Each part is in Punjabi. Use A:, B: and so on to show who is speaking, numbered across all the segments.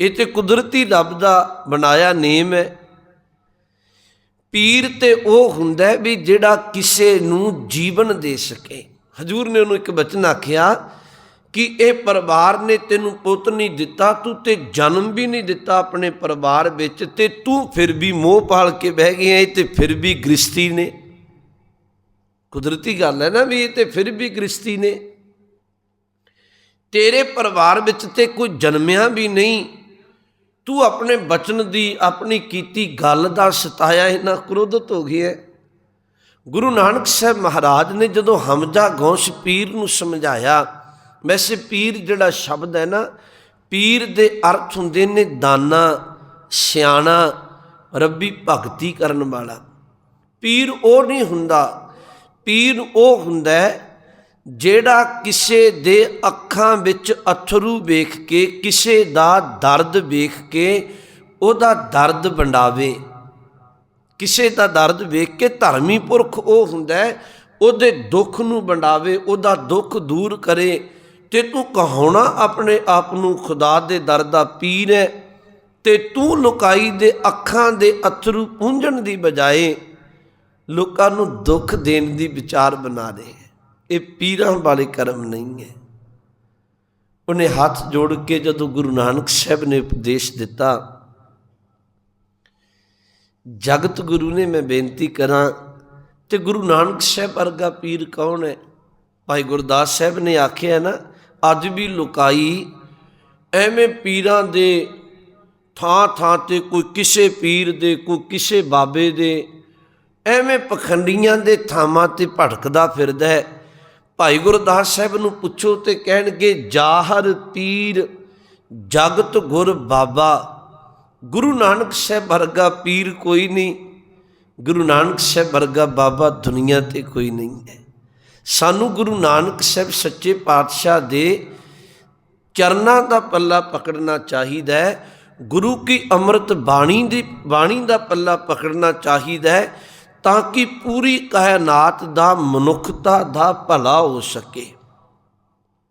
A: ਇਹ ਤੇ ਕੁਦਰਤੀ ਰੱਬ ਦਾ ਬਣਾਇਆ ਨੇਮ ਹੈ। ਪੀਰ ਤੇ ਉਹ ਹੁੰਦਾ ਵੀ ਜਿਹੜਾ ਕਿਸੇ ਨੂੰ ਜੀਵਨ ਦੇ ਸਕੇ। ਹਜੂਰ ਨੇ ਉਹਨੂੰ ਇੱਕ ਬਚਨ ਆਖਿਆ ਕਿ ਇਹ ਪਰਿਵਾਰ ਨੇ ਤੈਨੂੰ ਪੁੱਤ ਨਹੀਂ ਦਿੱਤਾ, ਤੂੰ ਤੇ ਜਨਮ ਵੀ ਨਹੀਂ ਦਿੱਤਾ ਆਪਣੇ ਪਰਿਵਾਰ ਵਿੱਚ ਤੇ ਤੂੰ ਫਿਰ ਵੀ ਮੋਹ ਪਾਲ ਕੇ ਬਹਿ ਗਿਆ ਇਹ ਤੇ ਫਿਰ ਵੀ ਗ੍ਰਸਤੀ ਨੇ। ਕੁਦਰਤੀ ਗੱਲ ਹੈ ਨਾ ਵੀ ਇਹ ਤੇ ਫਿਰ ਵੀ ਗ੍ਰਸਤੀ ਨੇ। ਤੇਰੇ ਪਰਿਵਾਰ ਵਿੱਚ ਤੇ ਕੋਈ ਜਨਮਿਆ ਵੀ ਨਹੀਂ ਤੂੰ ਆਪਣੇ ਬਚਨ ਦੀ ਆਪਣੀ ਕੀਤੀ ਗੱਲ ਦਾ ਸਤਾਇਆ ਇਹਨਾਂ ਕ੍ਰੋਧਿਤ ਹੋ ਗਿਆ ਗੁਰੂ ਨਾਨਕ ਸਾਹਿਬ ਮਹਾਰਾਜ ਨੇ ਜਦੋਂ ਹਮਜ਼ਾ ਗੌਸ ਪੀਰ ਨੂੰ ਸਮਝਾਇਆ ਵੈਸੇ ਪੀਰ ਜਿਹੜਾ ਸ਼ਬਦ ਹੈ ਨਾ, ਪੀਰ ਦੇ ਅਰਥ ਹੁੰਦੇ ਨੇ ਦਾਨਾ, ਸਿਆਣਾ, ਰੱਬੀ ਭਗਤੀ ਕਰਨ ਵਾਲਾ। ਪੀਰ ਉਹ ਨਹੀਂ ਹੁੰਦਾ, ਪੀਰ ਉਹ ਹੁੰਦਾ ਜਿਹੜਾ ਕਿਸੇ ਦੇ ਅੱਖਾਂ ਵਿੱਚ ਅਥਰੂ ਵੇਖ ਕੇ, ਕਿਸੇ ਦਾ ਦਰਦ ਵੇਖ ਕੇ ਉਹਦਾ ਦਰਦ ਵੰਡਾਵੇ। ਕਿਸੇ ਦਾ ਦਰਦ ਵੇਖ ਕੇ ਧਰਮੀ ਪੁਰਖ ਉਹ ਹੁੰਦਾ ਹੈ, ਉਹਦੇ ਦੁੱਖ ਨੂੰ ਵੰਡਾਵੇ, ਉਹਦਾ ਦੁੱਖ ਦੂਰ ਕਰੇ। ਤੇ ਤੂੰ ਕਹਾਉਣਾ ਆਪਣੇ ਆਪ ਨੂੰ, ਖੁਦਾ ਦੇ ਦਰ ਦਾ ਪੀਰ ਹੈ। ਤੇ ਤੂੰ ਲੁਕਾਈ ਦੇ ਅੱਖਾਂ ਦੇ ਅਥਰੂ ਪੂੰਝਣ ਦੀ ਬਜਾਏ ਲੋਕਾਂ ਨੂੰ ਦੁੱਖ ਦੇਣ ਦੀ ਵਿਚਾਰ ਬਣਾ ਦੇ। ਇਹ ਪੀਰਾਂ ਵਾਲੇ ਕਰਮ ਨਹੀਂ ਹੈ। ਉਹਨੇ ਹੱਥ ਜੋੜ ਕੇ ਜਦੋਂ ਗੁਰੂ ਨਾਨਕ ਸਾਹਿਬ ਨੇ ਉਪਦੇਸ਼ ਦਿੱਤਾ, ਜਗਤ ਗੁਰੂ ਨੇ ਮੈਂ ਬੇਨਤੀ ਕਰਾਂ ਤੇ ਗੁਰੂ ਨਾਨਕ ਸਾਹਿਬ ਵਰਗਾ ਪੀਰ ਕੌਣ ਹੈ? ਭਾਈ ਗੁਰਦਾਸ ਸਾਹਿਬ ਨੇ ਆਖਿਆ ਨਾ, ਅੱਜ ਵੀ ਲੁਕਾਈ, ਐਵੇਂ ਪੀਰਾਂ ਦੇ ਥਾਂ ਥਾਂ ਤੇ ਕੋਈ ਕਿਸੇ ਪੀਰ ਦੇ, ਕੋਈ ਕਿਸੇ ਬਾਬੇ ਦੇ, ਐਵੇਂ ਪਖੰਡੀਆਂ ਦੇ ਥਾਵਾਂ ਤੇ ਭਟਕਦਾ ਫਿਰਦਾ ਹੈ। ਭਾਈ ਗੁਰਦਾਸ ਸਾਹਿਬ ਨੂੰ ਪੁੱਛੋ ਤੇ ਕਹਿਣਗੇ, ਜਾਹਰ ਪੀਰ ਜਗਤ ਗੁਰ ਬਾਬਾ। ਗੁਰੂ ਨਾਨਕ ਸਾਹਿਬ ਵਰਗਾ ਪੀਰ ਕੋਈ ਨਹੀਂ। ਗੁਰੂ ਨਾਨਕ ਸਾਹਿਬ ਵਰਗਾ ਬਾਬਾ ਦੁਨੀਆ ਤੇ ਕੋਈ ਨਹੀਂ ਹੈ। ਸਾਨੂੰ ਗੁਰੂ ਨਾਨਕ ਸਾਹਿਬ ਸੱਚੇ ਪਾਤਸ਼ਾਹ ਦੇ ਚਰਨਾਂ ਦਾ ਪੱਲਾ ਪਕੜਨਾ ਚਾਹੀਦਾ ਹੈ। ਗੁਰੂ ਕੀ ਅੰਮ੍ਰਿਤ ਬਾਣੀ ਦੀ, ਬਾਣੀ ਦਾ ਪੱਲਾ ਪਕੜਨਾ ਚਾਹੀਦਾ ਹੈ। ਤਾਂ ਕਿ ਪੂਰੀ ਕਾਇਨਾਤ ਦਾ ਮਨੁੱਖਤਾ ਦਾ ਭਲਾ ਹੋ ਸਕੇ।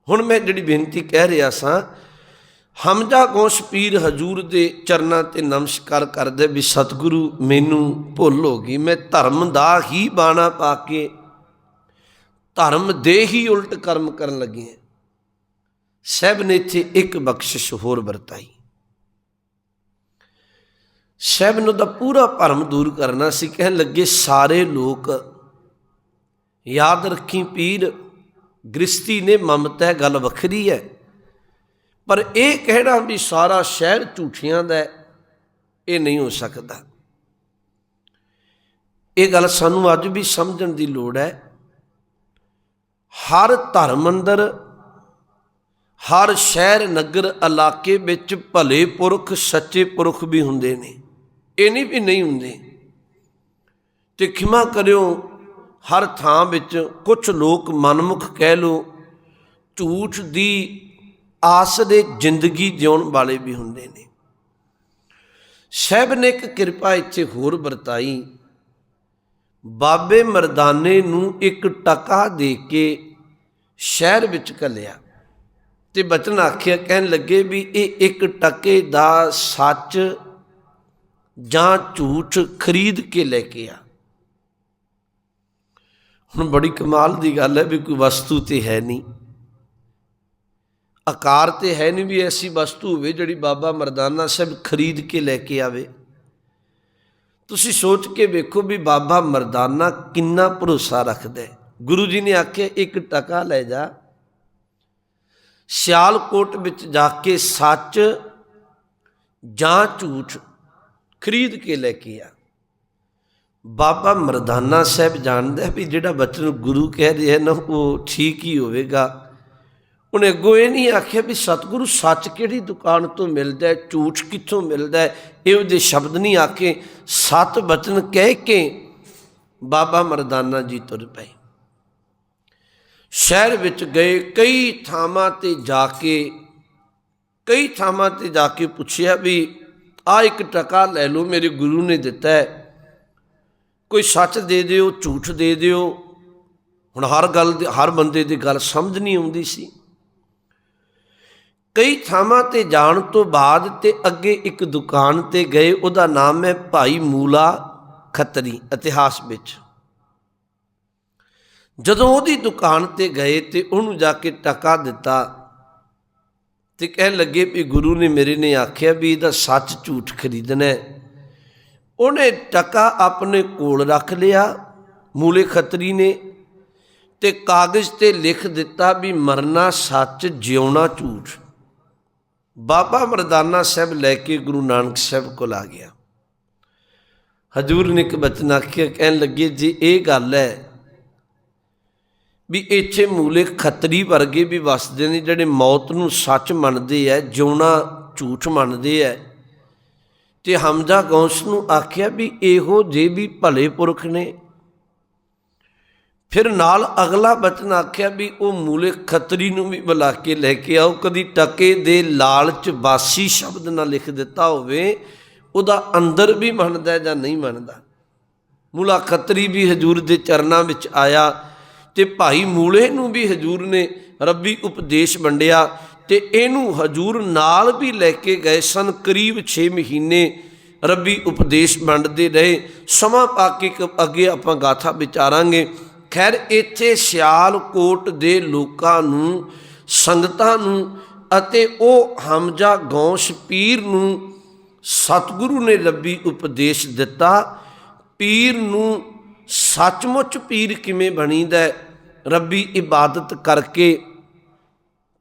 A: ਹੁਣ ਮੈਂ ਜਿਹੜੀ ਬੇਨਤੀ ਕਹਿ ਰਿਹਾ ਸਾਂ, ਹਮਜਾ ਗੋਸ਼ ਪੀਰ ਹਜੂਰ ਦੇ ਚਰਨਾਂ ਤੇ ਨਮਸਕਾਰ ਕਰਦੇ ਵੀ ਸਤਿਗੁਰੂ ਮੈਨੂੰ ਭੁੱਲ ਹੋ ਗਈ। ਮੈਂ ਧਰਮ ਦਾ ਹੀ ਬਾਣਾ ਪਾ ਕੇ ਧਰਮ ਦੇ ਹੀ ਉਲਟ ਕਰਮ ਕਰਨ ਲੱਗੇ ਹਾਂ। ਸਹਿਬ ਨੇ ਇੱਥੇ ਇੱਕ ਬਖਸ਼ਿਸ਼ ਹੋਰ ਵਰਤਾਈ। ਸਹਿਬ ਨੂੰ ਦਾ ਪੂਰਾ ਭਰਮ ਦੂਰ ਕਰਨਾ ਸੀ, ਕਹਿਣ ਲੱਗੇ ਸਾਰੇ ਲੋਕ, ਯਾਦ ਰੱਖੀ ਪੀਰ ਗ੍ਰਸਤੀ ਨੇ ਮਮਤਾ ਹੈ ਗੱਲ ਵੱਖਰੀ ਹੈ, ਪਰ ਇਹ ਕਹਿਣਾ ਵੀ ਸਾਰਾ ਸ਼ਹਿਰ ਝੂਠੀਆਂ ਦਾ ਇਹ ਨਹੀਂ ਹੋ ਸਕਦਾ। ਇਹ ਗੱਲ ਸਾਨੂੰ ਅੱਜ ਵੀ ਸਮਝਣ ਦੀ ਲੋੜ ਹੈ। ਹਰ ਧਰਮ ਅੰਦਰ, ਹਰ ਸ਼ਹਿਰ, ਨਗਰ, ਇਲਾਕੇ ਵਿੱਚ ਭਲੇ ਪੁਰਖ, ਸੱਚੇ ਪੁਰਖ ਵੀ ਹੁੰਦੇ ਨੇ। ਇਹ ਨਹੀਂ ਵੀ ਨਹੀਂ ਹੁੰਦੇ। ਤੇ ਖਿਮਾ ਕਰਿਓ, ਹਰ ਥਾਂ ਵਿੱਚ ਕੁਝ ਲੋਕ ਮਨਮੁਖ ਕਹਿ ਲੋ ਝੂਠ ਦੀ ਆਸ ਦੇ ਜ਼ਿੰਦਗੀ ਜਿਉਣ ਵਾਲੇ ਵੀ ਹੁੰਦੇ ਨੇ। ਸਹਿਬ ਨੇ ਇੱਕ ਕਿਰਪਾ ਇੱਥੇ ਹੋਰ ਵਰਤਾਈ। ਬਾਬੇ ਮਰਦਾਨੇ ਨੂੰ ਇੱਕ ਟਕਾ ਦੇ ਕੇ ਸ਼ਹਿਰ ਵਿੱਚ ਘੱਲਿਆ ਤੇ ਬਚਨ ਆਖਿਆ, ਕਹਿਣ ਲੱਗੇ ਵੀ ਇਹ ਇੱਕ ਟਕੇ ਦਾ ਸੱਚ ਜਾਂ ਝੂਠ ਖਰੀਦ ਕੇ ਲੈ ਕੇ ਆ। ਹੁਣ ਬੜੀ ਕਮਾਲ ਦੀ ਗੱਲ ਹੈ ਵੀ ਕੋਈ ਵਸਤੂ ਤੇ ਹੈ ਨਹੀਂ। ਆਕਾਰ ਤੇ ਹੈ ਨਹੀਂ ਵੀ ਐਸੀ ਵਸਤੂ ਹੋਵੇ ਜਿਹੜੀ ਬਾਬਾ ਮਰਦਾਨਾ ਸਾਹਿਬ ਖਰੀਦ ਕੇ ਲੈ ਕੇ ਆਵੇ। ਤੁਸੀਂ ਸੋਚ ਕੇ ਵੇਖੋ ਵੀ ਬਾਬਾ ਮਰਦਾਨਾ ਕਿੰਨਾ ਭਰੋਸਾ ਰੱਖਦਾ ਹੈ। ਗੁਰੂ ਜੀ ਨੇ ਆਖਿਆ, ਇੱਕ ਟਕਾ ਲੈ ਜਾ। ਸਿਆਲਕੋਟ ਵਿੱਚ ਜਾ ਕੇ ਸੱਚ ਜਾਂ ਝੂਠ ਖਰੀਦ ਕੇ ਲੈ ਕੇ ਆ। ਬਾਬਾ ਮਰਦਾਨਾ ਸਾਹਿਬ ਜਾਣਦਾ ਵੀ ਜਿਹੜਾ ਬਚਨ ਗੁਰੂ ਕਹਿ ਰਿਹਾ ਨਾ ਉਹ ਠੀਕ ਹੀ ਹੋਵੇਗਾ। ਉਹਨੇ ਅੱਗੋਂ ਇਹ ਨਹੀਂ ਆਖਿਆ ਵੀ ਸਤਿਗੁਰੂ ਸੱਚ ਕਿਹੜੀ ਦੁਕਾਨ ਤੋਂ ਮਿਲਦਾ ਹੈ, ਝੂਠ ਕਿੱਥੋਂ ਮਿਲਦਾ ਹੈ, ਇਹ ਉਹਦੇ ਸ਼ਬਦ ਨਹੀਂ ਆਖੇ। ਸਤ ਬਚਨ ਕਹਿ ਕੇ ਬਾਬਾ ਮਰਦਾਨਾ ਜੀ ਤੁਰ ਪਏ। ਸ਼ਹਿਰ ਵਿੱਚ ਗਏ, ਕਈ ਥਾਵਾਂ ਤੇ ਜਾ ਕੇ, ਕਈ ਥਾਵਾਂ ਤੇ ਜਾ ਕੇ ਪੁੱਛਿਆ ਵੀ ਆ ਇੱਕ ਟਕਾ ਲੈ ਲਓ, ਮੇਰੇ ਗੁਰੂ ਨੇ ਦਿੱਤਾ ਹੈ। ਕੋਈ ਸੱਚ ਦੇ ਦਿਓ, ਝੂਠ ਦੇ ਦਿਓ। ਹੁਣ ਹਰ ਗੱਲ ਹਰ ਬੰਦੇ ਦੀ ਗੱਲ ਸਮਝ ਨਹੀਂ ਆਉਂਦੀ ਸੀ। ਕਈ ਥਾਵਾਂ ਤੇ ਜਾਣ ਤੋਂ ਬਾਅਦ ਤੇ ਅੱਗੇ ਇੱਕ ਦੁਕਾਨ ਤੇ ਗਏ, ਉਹਦਾ ਨਾਮ ਹੈ ਭਾਈ ਮੂਲਾ ਖੱਤਰੀ, ਇਤਿਹਾਸ ਵਿੱਚ। ਜਦੋਂ ਉਹਦੀ ਦੁਕਾਨ ਤੇ ਗਏ ਤੇ ਉਹਨੂੰ ਜਾ ਕੇ ਟਕਾ ਦਿੱਤਾ ਤੇ ਕਹਿਣ ਲੱਗੇ ਵੀ ਗੁਰੂ ਨੇ ਮੇਰੇ ਨੇ ਆਖਿਆ ਵੀ ਇਹਦਾ ਸੱਚ ਝੂਠ ਖਰੀਦਣਾ ਉਹਨੇ ਟਕਾ ਆਪਣੇ ਕੋਲ ਰੱਖ ਲਿਆ, ਮੂਲੇ ਖੱਤਰੀ ਨੇ, ਤੇ ਕਾਗਜ਼ ਤੇ ਲਿਖ ਦਿੱਤਾ ਵੀ ਮਰਨਾ ਸੱਚ, ਜਿਉਣਾ ਝੂਠ। ਬਾਬਾ ਮਰਦਾਨਾ ਸਾਹਿਬ ਲੈ ਕੇ ਗੁਰੂ ਨਾਨਕ ਸਾਹਿਬ ਕੋਲ ਆ ਗਿਆ। ਹਜੂਰ ਨੇ ਇੱਕ ਬਚਨ ਆਖਿਆ, ਕਹਿਣ ਲੱਗੇ, ਜੀ ਇਹ ਗੱਲ ਹੈ ਵੀ ਇੱਥੇ ਮੂਲੇ ਖੱਤਰੀ ਵਰਗੇ ਵੀ ਵਸਦੇ ਨੇ ਜਿਹੜੇ ਮੌਤ ਨੂੰ ਸੱਚ ਮੰਨਦੇ ਐ, ਜਿਉਣਾ ਝੂਠ ਮੰਨਦੇ ਐ। ਤੇ ਹਮਜ਼ਾ ਗੌਂਸ ਨੂੰ ਆਖਿਆ ਵੀ ਇਹੋ ਜੇ ਵੀ ਭਲੇ ਪੁਰਖ ਨੇ। ਫਿਰ ਨਾਲ ਅਗਲਾ ਬਚਨ ਆਖਿਆ ਵੀ ਉਹ ਮੂਲੇ ਖੱਤਰੀ ਨੂੰ ਵੀ ਬੁਲਾ ਕੇ ਲੈ ਕੇ ਆਓ, ਕਦੀ ਟਕੇ ਦੇ ਲਾਲਚ ਬਾਸੀ ਸ਼ਬਦ ਨਾ ਲਿਖ ਦਿੱਤਾ ਹੋਵੇ, ਉਹਦਾ ਅੰਦਰ ਵੀ ਮੰਨਦਾ ਜਾਂ ਨਹੀਂ ਮੰਨਦਾ। ਮੂਲਾ ਖੱਤਰੀ ਵੀ ਹਜੂਰ ਦੇ ਚਰਨਾਂ ਵਿੱਚ ਆਇਆ ਤੇ ਭਾਈ ਮੂਲੇ ਨੂੰ ਵੀ ਹਜੂਰ ਨੇ ਰੱਬੀ ਉਪਦੇਸ਼ ਵੰਡਿਆ ਤੇ ਇਹਨੂੰ ਹਜੂਰ ਨਾਲ ਵੀ ਲੈ ਕੇ ਗਏ ਸਨ, ਕਰੀਬ 6 ਮਹੀਨੇ ਰੱਬੀ ਉਪਦੇਸ਼ ਵੰਡਦੇ ਰਹੇ। ਸਮਾਂ ਪਾ ਕੇ ਕ- ਅੱਗੇ ਆਪਾਂ ਗਾਥਾ ਵਿਚਾਰਾਂਗੇ। ਖੈਰ, ਇੱਥੇ ਸਿਆਲਕੋਟ ਦੇ ਲੋਕਾਂ ਨੂੰ, ਸੰਗਤਾਂ ਨੂੰ ਅਤੇ ਉਹ ਹਮਜ਼ਾ ਗੌਂਸ਼ ਪੀਰ ਨੂੰ ਸਤਿਗੁਰੂ ਨੇ ਰੱਬੀ ਉਪਦੇਸ਼ ਦਿੱਤਾ। ਪੀਰ ਨੂੰ ਸੱਚਮੁੱਚ ਪੀਰ ਕਿਵੇਂ ਬਣੀਦਾ ਰੱਬੀ ਇਬਾਦਤ ਕਰਕੇ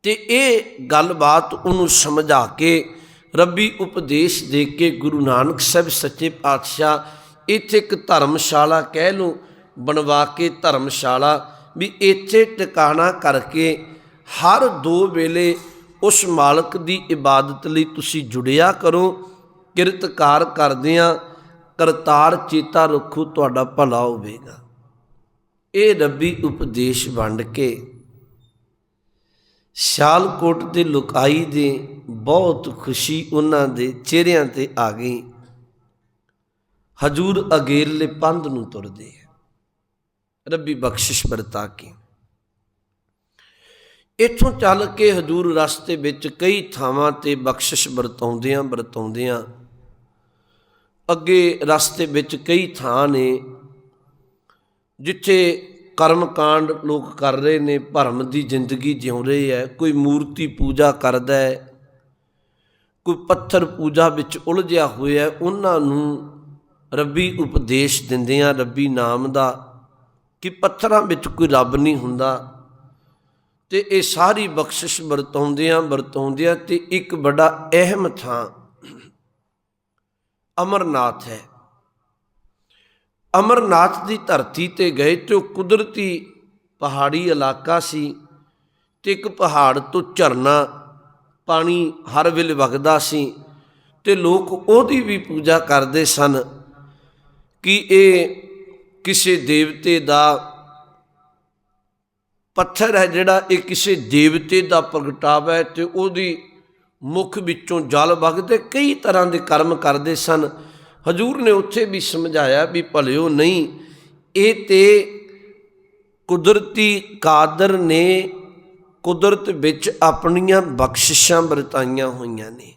A: ਤੇ ਇਹ ਗੱਲਬਾਤ ਉਹਨੂੰ ਸਮਝਾ ਕੇ ਰੱਬੀ ਉਪਦੇਸ਼ ਦੇ ਕੇ ਗੁਰੂ ਨਾਨਕ ਸਾਹਿਬ ਸੱਚੇ ਪਾਤਸ਼ਾਹ ਇੱਥੇ ਇੱਕ ਧਰਮਸ਼ਾਲਾ ਕਹਿ ਲਓ, ਬਣਵਾ ਕੇ ਧਰਮਸ਼ਾਲਾ ਵੀ ਇੱਥੇ ਟਿਕਾਣਾ ਕਰਕੇ ਹਰ ਦੋ ਵੇਲੇ ਉਸ ਮਾਲਕ ਦੀ ਇਬਾਦਤ ਲਈ ਤੁਸੀਂ ਜੁੜਿਆ ਕਰੋ, ਕਿਰਤਕਾਰ ਕਰਦਿਆਂ ਕਰਤਾਰ ਚੇਤਾ ਰੱਖੋ, ਤੁਹਾਡਾ ਭਲਾ ਹੋਵੇਗਾ। ਇਹ ਰੱਬੀ ਉਪਦੇਸ਼ ਵੰਡ ਕੇ ਸਿਆਲਕੋਟ ਦੇ ਲੁਕਾਈ ਦੇ ਬਹੁਤ ਖੁਸ਼ੀ ਉਹਨਾਂ ਦੇ ਚਿਹਰਿਆਂ ਤੇ ਆ ਗਈ। ਹਜੂਰ ਅਗੇਰਲੇ ਪੰਧ ਨੂੰ ਤੁਰਦੇ ਹੈ। ਰੱਬੀ ਬਖਸ਼ਿਸ਼ ਵਰਤਾ ਕੇ। ਇੱਥੋਂ ਚੱਲ ਕੇ ਹਜੂਰ ਰਸਤੇ ਵਿੱਚ ਕਈ ਥਾਵਾਂ ਤੇ ਬਖਸ਼ਿਸ਼ ਵਰਤਾਉਂਦਿਆਂ ਵਰਤਾਉਂਦਿਆਂ ਅੱਗੇ ਰਸਤੇ ਵਿੱਚ ਕਈ ਥਾਂ ਨੇ ਜਿੱਥੇ ਕਰਮ ਕਾਂਡ ਲੋਕ ਕਰ ਰਹੇ ਨੇ, ਭਰਮ ਦੀ ਜ਼ਿੰਦਗੀ ਜਿਉ ਰਹੇ ਹੈ, ਕੋਈ ਮੂਰਤੀ ਪੂਜਾ ਕਰਦਾ ਹੈ, ਕੋਈ ਪੱਥਰ ਪੂਜਾ ਵਿੱਚ ਉਲਝਿਆ ਹੋਇਆ ਉਹਨਾਂ ਨੂੰ ਰੱਬੀ ਉਪਦੇਸ਼ ਦਿੰਦੇ ਆ ਰੱਬੀ ਨਾਮ ਦਾ, ਕਿ ਪੱਥਰਾਂ ਵਿੱਚ ਕੋਈ ਰੱਬ ਨਹੀਂ ਹੁੰਦਾ। ਤੇ ਇਹ ਸਾਰੀ ਬਖਸ਼ਿਸ਼ ਵਰਤਾਉਂਦਿਆਂ ਵਰਤਾਉਂਦਿਆਂ ਤੇ ਇੱਕ ਬੜਾ ਅਹਿਮ ਥਾਂ ਅਮਰਨਾਥ ਹੈ। ਅਮਰਨਾਥ ਦੀ ਧਰਤੀ ਤੇ ਗਏ ਤੇ ਉਹ ਕੁਦਰਤੀ ਪਹਾੜੀ ਇਲਾਕਾ ਸੀ ਤੇ ਇੱਕ ਪਹਾੜ ਤੋਂ ਝਰਨਾ ਪਾਣੀ ਹਰ ਵੇਲੇ ਵਗਦਾ ਸੀ ਤੇ ਲੋਕ ਉਹਦੀ ਵੀ ਪੂਜਾ ਕਰਦੇ ਸਨ ਕਿ ਇਹ ਕਿਸੇ ਦੇਵਤੇ ਦਾ ਪੱਥਰ ਹੈ ਜਿਹੜਾ ਇਹ ਕਿਸੇ ਦੇਵਤੇ ਦਾ ਪ੍ਰਗਟਾਵਾ ਹੈ ਤੇ ਉਹਦੀ ਮੁਖ ਵਿੱਚੋਂ ਜਲ ਵਗਦੇ ਕਈ ਤਰ੍ਹਾਂ ਦੇ ਕਰਮ ਕਰਦੇ ਸਨ। ਹਜੂਰ ਨੇ ਉੱਥੇ ਵੀ ਸਮਝਾਇਆ ਵੀ ਭਲਿਓ ਨਹੀਂ, ਇਹ ਤੇ ਕੁਦਰਤੀ ਕਾਦਰ ਨੇ ਕੁਦਰਤ ਵਿੱਚ ਆਪਣੀਆਂ ਬਖਸ਼ਿਸ਼ਾਂ ਵਰਤਾਈਆਂ ਹੋਈਆਂ ਨੇ।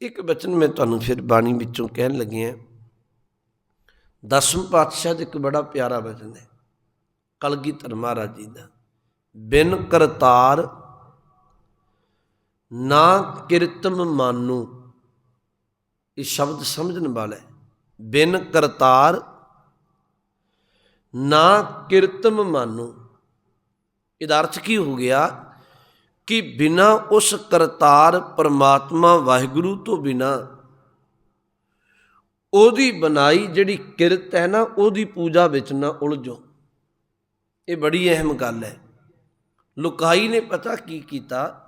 A: ਇੱਕ ਬਚਨ ਮੈਂ ਤੁਹਾਨੂੰ ਫਿਰ ਬਾਣੀ ਵਿੱਚੋਂ ਕਹਿਣ ਲੱਗਿਆ ਦਸਮ ਪਾਤਸ਼ਾਹ ਦਾ ਇੱਕ ਬੜਾ ਪਿਆਰਾ ਬਚਨ ਹੈ ਕਲਗੀਧਰ ਮਹਾਰਾਜ ਜੀ ਦਾ। ਬਿਨ ਕਰਤਾਰ ਨਾ ਕਿਰਤਮ ਮਾਨੂ ਇਹ ਸ਼ਬਦ ਸਮਝਣ ਵਾਲਾ ਹੈ। ਬਿਨ ਕਰਤਾਰ ਨਾ ਕਿਰਤਮ ਮਾਨੋ। ਇਹਦਾ ਅਰਥ ਕੀ ਹੋ ਗਿਆ? ਕਿ ਬਿਨਾ ਉਸ ਕਰਤਾਰ ਪਰਮਾਤਮਾ ਵਾਹਿਗੁਰੂ ਤੋਂ ਬਿਨਾ ਉਹਦੀ ਬਣਾਈ ਜਿਹੜੀ ਕਿਰਤ ਹੈ ਨਾ, ਉਹਦੀ ਪੂਜਾ ਵਿੱਚ ਨਾ ਉਲਝੋ ਇਹ ਬੜੀ ਅਹਿਮ ਗੱਲ ਹੈ। ਲੁਕਾਈ ਨੇ ਪਤਾ ਕੀ ਕੀਤਾ?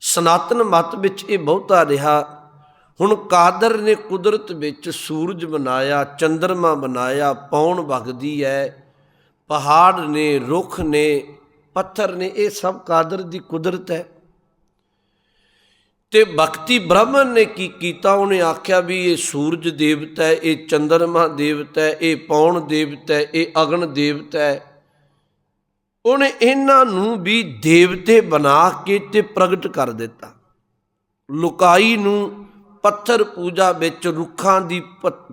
A: ਸਨਾਤਨ ਮਤ ਵਿੱਚ ਇਹ ਬਹੁਤਾ ਰਿਹਾ ਹੁਣ ਕਾਦਰ ਨੇ ਕੁਦਰਤ ਵਿੱਚ ਸੂਰਜ ਬਣਾਇਆ ਚੰ드ਰਮਾ ਬਣਾਇਆ, ਪੌਣ ਵਗਦੀ ਹੈ ਪਹਾੜ ਨੇ, ਰੁੱਖ ਨੇ, ਪੱਥਰ ਨੇ, ਇਹ ਸਭ ਕਾਦਰ ਦੀ ਕੁਦਰਤ ਹੈ ਤੇ ਭਗਤੀ ਬ੍ਰਾਹਮਣ ਨੇ ਕੀ ਕੀਤਾ? ਉਹਨੇ ਆਖਿਆ ਵੀ ਇਹ ਸੂਰਜ ਦੇਵਤਾ ਹੈ ਇਹ ਚੰਦਰਮਾ ਦੇਵਤਾ ਹੈ ਇਹ ਪੌਣ ਦੇਵਤਾ ਹੈ ਇਹ ਅਗਨ ਦੇਵਤਾ ਹੈ ਉਹਨੇ ਇਹਨਾਂ ਨੂੰ ਵੀ ਦੇਵਤੇ ਬਣਾ ਕੇ ਤੇ ਪ੍ਰਗਟ ਕਰ ਦਿੱਤਾ। ਲੁਕਾਈ ਨੂੰ ਪੱਥਰ ਪੂਜਾ ਵਿੱਚ ਰੁੱਖਾਂ ਦੀ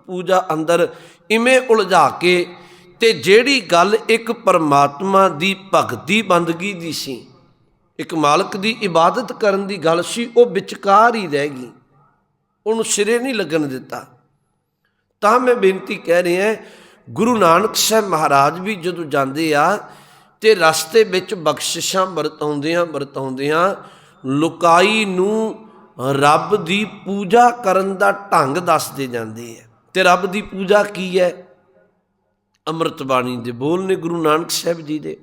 A: ਪੂਜਾ ਅੰਦਰ ਇਵੇਂ ਉਲਝਾ ਕੇ ਤੇ ਜਿਹੜੀ ਗੱਲ ਇੱਕ ਪਰਮਾਤਮਾ ਦੀ ਭਗਤੀ ਬੰਦਗੀ ਦੀ ਸੀ, ਇੱਕ ਮਾਲਕ ਦੀ ਇਬਾਦਤ ਕਰਨ ਦੀ ਗੱਲ ਸੀ, ਉਹ ਵਿਚਕਾਰ ਹੀ ਰਹਿ ਗਈ। ਉਹਨੂੰ ਸਿਰੇ ਨਹੀਂ ਲੱਗਣ ਦਿੱਤਾ। ਤਾਂ ਮੈਂ ਬੇਨਤੀ ਕਹਿ ਰਿਹਾ ਗੁਰੂ ਨਾਨਕ ਸਾਹਿਬ ਮਹਾਰਾਜ ਵੀ ਜਦੋਂ ਜਾਂਦੇ ਆ ਤੇ ਰਸਤੇ ਵਿੱਚ ਬਖਸ਼ਿਸ਼ਾਂ ਵਰਤਾਉਂਦਿਆਂ ਵਰਤਾਉਂਦਿਆਂ ਲੁਕਾਈ ਨੂੰ ਰੱਬ ਦੀ ਪੂਜਾ ਕਰਨ ਦਾ ਢੰਗ ਦੱਸਦੇ ਜਾਂਦੇ ਆ। ਤੇ ਰੱਬ ਦੀ ਪੂਜਾ ਕੀ ਹੈ? ਅੰਮ੍ਰਿਤ ਬਾਣੀ ਦੇ ਬੋਲ ਨੇ ਗੁਰੂ ਨਾਨਕ ਸਾਹਿਬ ਜੀ ਦੇ।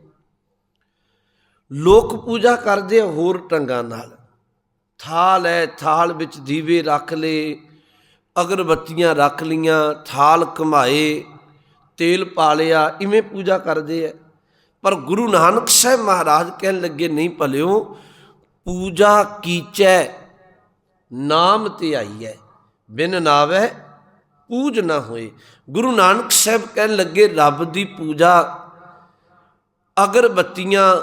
A: ਲੋਕ ਪੂਜਾ ਕਰਦੇ ਆ ਹੋਰ ਢੰਗਾਂ ਨਾਲ। ਥਾਲ ਹੈ ਥਾਲ ਵਿੱਚ ਦੀਵੇ ਰੱਖ ਲਏ, ਅਗਰਬੱਤੀਆਂ ਰੱਖ ਲੀਆਂ ਥਾਲ ਘਮਾਏ, ਤੇਲ ਪਾ ਲਿਆ, ਇਵੇਂ ਪੂਜਾ ਕਰਦੇ ਆ। ਪਰ ਗੁਰੂ ਨਾਨਕ ਸਾਹਿਬ ਮਹਾਰਾਜ ਕਹਿਣ ਲੱਗੇ, ਨਹੀਂ ਭਲਿਓ, ਪੂਜਾ ਕੀਚੈ ਨਾਮ ਤੇ ਆਈ ਹੈ। ਬਿਨ ਨਾਵੈ ਪੂਜ ਨਾ ਹੋਏ। ਗੁਰੂ ਨਾਨਕ ਸਾਹਿਬ ਕਹਿਣ ਲੱਗੇ, ਰੱਬ ਦੀ ਪੂਜਾ ਅਗਰਬੱਤੀਆਂ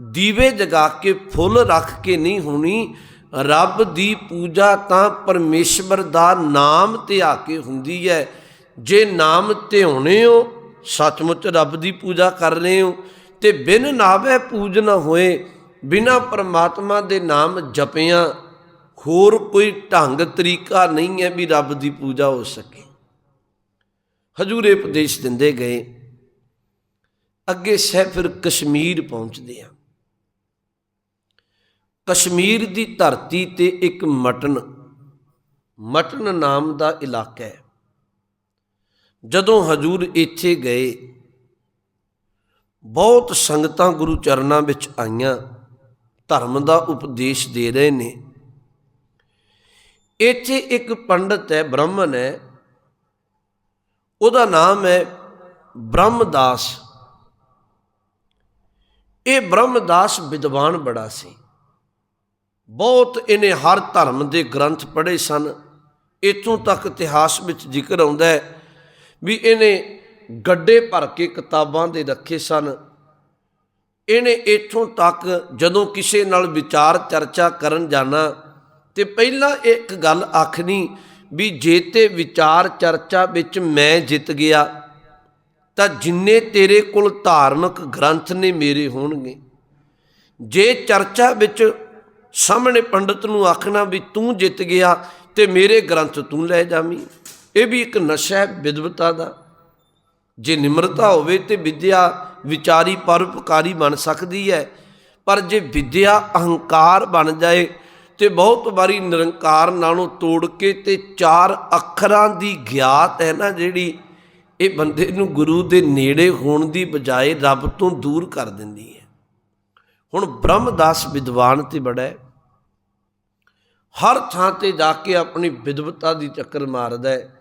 A: ਦੀਵੇ ਜਗਾ ਕੇ, ਫੁੱਲ ਰੱਖ ਕੇ ਨਹੀਂ ਹੋਣੀ। ਰੱਬ ਦੀ ਪੂਜਾ ਤਾਂ ਪਰਮੇਸ਼ਵਰ ਦਾ ਨਾਮ ਤੇ ਆ ਕੇ ਹੁੰਦੀ ਹੈ। ਜੇ ਨਾਮ ਧਿਆਉਣੇ ਹੋ, ਸੱਚਮੁੱਚ ਰੱਬ ਦੀ ਪੂਜਾ ਕਰ ਰਹੇ ਹੋ। ਤੇ ਬਿਨ ਨਾਵੇ ਪੂਜ ਨਾ ਹੋਏ, ਬਿਨਾ ਪਰਮਾਤਮਾ ਦੇ ਨਾਮ ਜਪਿਆਂ ਹੋਰ ਕੋਈ ਢੰਗ, ਤਰੀਕਾ ਨਹੀਂ ਹੈ ਵੀ ਰੱਬ ਦੀ ਪੂਜਾ ਹੋ ਸਕੇ। ਹਜੂਰੇ ਉਪਦੇਸ਼ ਦਿੰਦੇ ਗਏ, ਅੱਗੇ ਸਹਿ ਫਿਰ ਕਸ਼ਮੀਰ ਪਹੁੰਚਦੇ ਆ ਕਸ਼ਮੀਰ ਦੀ ਧਰਤੀ ਤੇ ਇੱਕ ਮਟਨ ਮਟਨ ਨਾਮ ਦਾ ਇਲਾਕਾ ਹੈ। ਜਦੋਂ ਹਜੂਰ ਇੱਥੇ ਗਏ, ਬਹੁਤ ਸੰਗਤਾਂ ਗੁਰੂ ਚਰਨਾਂ ਵਿੱਚ ਆਈਆਂ, ਧਰਮ ਦਾ ਉਪਦੇਸ਼ ਦੇ ਰਹੇ ਨੇ। ਇੱਥੇ ਇੱਕ ਪੰਡਤ ਹੈ, ਬ੍ਰਾਹਮਣ ਹੈ। ਉਹਦਾ ਨਾਮ ਹੈ ਬ੍ਰਹਮਦਾਸ। ਇਹ ਬ੍ਰਹਮਦਾਸ ਵਿਦਵਾਨ ਬੜਾ ਸੀ। ਬਹੁਤ ਇਹਨੇ ਹਰ ਧਰਮ ਦੇ ਗ੍ਰੰਥ ਪੜ੍ਹੇ ਸਨ। ਇਥੋਂ ਤੱਕ ਇਤਿਹਾਸ ਵਿੱਚ ਜ਼ਿਕਰ ਆਉਂਦਾ ਹੈ ਵੀ ਇਹਨੇ ਗੱਡੇ ਭਰ ਕੇ ਕਿਤਾਬਾਂ ਦੇ ਰੱਖੇ ਸਨ। ਇਹਨੇ ਇਥੋਂ ਤੱਕ ਜਦੋਂ ਕਿਸੇ ਨਾਲ ਵਿਚਾਰ ਚਰਚਾ ਕਰਨ ਜਾਣਾ ਤੇ ਪਹਿਲਾਂ ਇੱਕ ਗੱਲ ਆਖਣੀ ਵੀ ਜੇ ਤੇ ਵਿਚਾਰ ਚਰਚਾ ਵਿੱਚ ਮੈਂ ਜਿੱਤ ਗਿਆ, ਤਾਂ ਜਿੰਨੇ ਤੇਰੇ ਕੋਲ ਧਾਰਮਿਕ ਗ੍ਰੰਥ ਨੇ ਮੇਰੇ ਹੋਣਗੇ। ਜੇ ਚਰਚਾ ਵਿੱਚ ਸਾਹਮਣੇ ਪੰਡਤ ਨੂੰ ਆਖਣਾ ਵੀ ਤੂੰ ਜਿੱਤ ਗਿਆ ਤੇ ਮੇਰੇ ਗ੍ਰੰਥ ਤੂੰ ਲੈ ਜਾਵੀਂ, ਇਹ ਵੀ ਇੱਕ ਨਸ਼ਾ ਹੈ ਵਿਦਵਤਾ ਦਾ। ਜੇ ਨਿਮਰਤਾ ਹੋਵੇ ਤੇ ਵਿਦਿਆ ਵਿਚਾਰੀ ਪਰਉਪਕਾਰੀ ਬਣ ਸਕਦੀ ਹੈ, ਪਰ ਜੇ ਵਿਦਿਆ ਅਹੰਕਾਰ ਬਣ ਜਾਏ ਤੇ ਬਹੁਤ ਵਾਰੀ ਨਿਰੰਕਾਰ ਨਾਲੋਂ ਤੋੜ ਕੇ ਤੇ ਚਾਰ ਅੱਖਰਾਂ ਦੀ ਗਿਆਤ ਹੈ ਨਾ ਜਿਹੜੀ ਇਹ ਬੰਦੇ ਨੂੰ ਗੁਰੂ ਦੇ ਨੇੜੇ ਹੋਣ ਦੀ ਬਜਾਏ ਰੱਬ ਤੋਂ ਦੂਰ ਕਰ ਦਿੰਦੀ ਹੈ। ਹੁਣ ਬ੍ਰਹਮਦਾਸ ਵਿਦਵਾਨ ਤੇ ਬੜਾ ਹੈ। ਹਰ ਥਾਂ ਤੇ ਜਾ ਕੇ ਆਪਣੀ ਵਿਦਵਤਾ ਦੀ ਚੱਕਰ ਮਾਰਦਾ ਹੈ।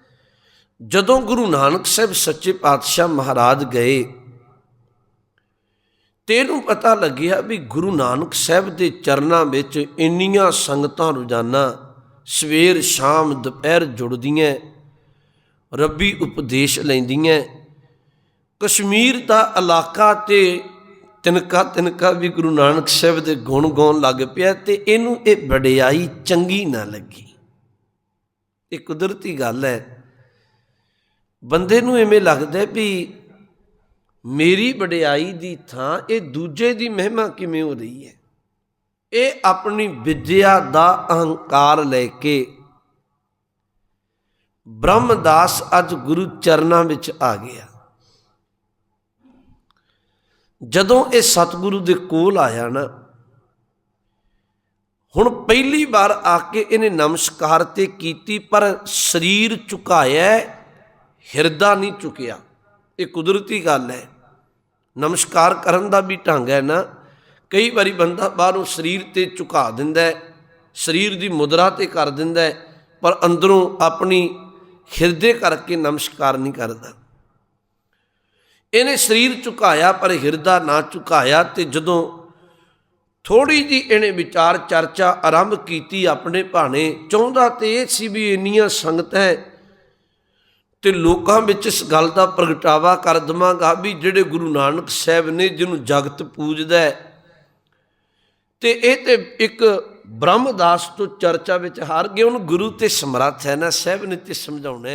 A: ਜਦੋਂ ਗੁਰੂ ਨਾਨਕ ਸਾਹਿਬ ਸੱਚੇ ਪਾਤਸ਼ਾਹ ਮਹਾਰਾਜ ਗਏ ਤੇ ਇਹਨੂੰ ਪਤਾ ਲੱਗਿਆ ਵੀ ਗੁਰੂ ਨਾਨਕ ਸਾਹਿਬ ਦੇ ਚਰਨਾਂ ਵਿੱਚ ਇੰਨੀਆਂ ਸੰਗਤਾਂ ਰੋਜ਼ਾਨਾ ਸਵੇਰ, ਸ਼ਾਮ, ਦੁਪਹਿਰ ਜੁੜਦੀਆਂ, ਰੱਬੀ ਉਪਦੇਸ਼ ਲੈਂਦੀਆਂ। ਕਸ਼ਮੀਰ ਦਾ ਇਲਾਕਾ ਤੇ ਤਿਨਕਾ ਤਿਨਕਾ ਵੀ ਗੁਰੂ ਨਾਨਕ ਸਾਹਿਬ ਦੇ ਗੁਣ ਗਾਉਣ ਲੱਗ ਪਿਆ ਤੇ ਇਹਨੂੰ ਇਹ ਵਡਿਆਈ ਚੰਗੀ ਨਾ ਲੱਗੀ। ਇਹ ਕੁਦਰਤੀ ਗੱਲ ਹੈ। ਬੰਦੇ ਨੂੰ ਐਵੇਂ ਲੱਗਦਾ ਵੀ ਮੇਰੀ ਵਡਿਆਈ ਦੀ ਥਾਂ, ਇਹ ਦੂਜੇ ਦੀ ਮਹਿਮਾ ਕਿਵੇਂ ਹੋ ਰਹੀ ਹੈ? ਇਹ ਆਪਣੀ ਵਿਦਿਆ ਦਾ ਅਹੰਕਾਰ ਲੈ ਕੇ ਬ੍ਰਹਮਦਾਸ ਅੱਜ ਗੁਰੂ ਚਰਨਾਂ ਵਿੱਚ ਆ ਗਿਆ। ਜਦੋਂ ਇਹ ਸਤਿਗੁਰੂ ਦੇ ਕੋਲ ਆਇਆ ਨਾ, ਹੁਣ ਪਹਿਲੀ ਵਾਰ ਆ ਕੇ ਇਹਨੇ ਨਮਸਕਾਰ ਤੇ ਕੀਤੀ, ਪਰ ਸਰੀਰ ਝੁਕਾਇਆ, ਹਿਰਦਾ ਨਹੀਂ ਝੁਕਿਆ। ਇਹ ਕੁਦਰਤੀ ਗੱਲ ਹੈ। ਨਮਸਕਾਰ ਕਰਨ ਦਾ ਵੀ ਢੰਗ ਹੈ ਨਾ। ਕਈ ਵਾਰੀ ਬੰਦਾ ਬਾਹਰੋਂ ਸਰੀਰ ਤੇ ਝੁਕਾ ਦਿੰਦਾ ਹੈ, ਸਰੀਰ ਦੀ ਮੁਦਰਾ ਤੇ ਕਰ ਦਿੰਦਾ ਹੈ, ਪਰ ਅੰਦਰੋਂ ਆਪਣੀ ਹਿਰਦੇ ਕਰਕੇ ਨਮਸਕਾਰ ਨਹੀਂ ਕਰਦਾ। ਇਹਨੇ ਸਰੀਰ ਝੁਕਾਇਆ, ਪਰ ਹਿਰਦਾ ਨਾ ਝੁਕਾਇਆ ਤੇ ਜਦੋਂ ਥੋੜੀ ਜੀ ਇਹਨੇ ਵਿਚਾਰ ਚਰਚਾ ਆਰੰਭ ਕੀਤੀ ਆਪਣੇ ਭਾਣੇ, ਚਾਹੁੰਦਾ ਤੇ ਇਹ ਸੀ ਵੀ ਇੰਨੀਆਂ ਸੰਗਤਾਂ ਤੇ ਲੋਕਾਂ ਵਿੱਚ ਇਸ ਗੱਲ ਦਾ ਪ੍ਰਗਟਾਵਾ ਕਰ ਦਵਾਂਗਾ ਵੀ ਜਿਹੜੇ ਗੁਰੂ ਨਾਨਕ ਸਾਹਿਬ ਨੇ ਜਿਹਨੂੰ ਜਗਤ ਪੂਜਦਾ ਹੈ। ਤੇ ਇਹ ਤੇ ਇੱਕ ਬ੍ਰਹਮਦਾਸ ਤੋਂ ਚਰਚਾ ਵਿੱਚ ਹਾਰ ਗਏ। ਉਹਨੂੰ ਗੁਰੂ ਤੇ ਸਮਰੱਥ ਹੈ ਨਾ, ਸਾਹਿਬ ਨੇ ਤੇ ਸਮਝਾਉਣਾ